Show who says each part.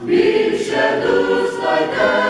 Speaker 1: більше дуслайте.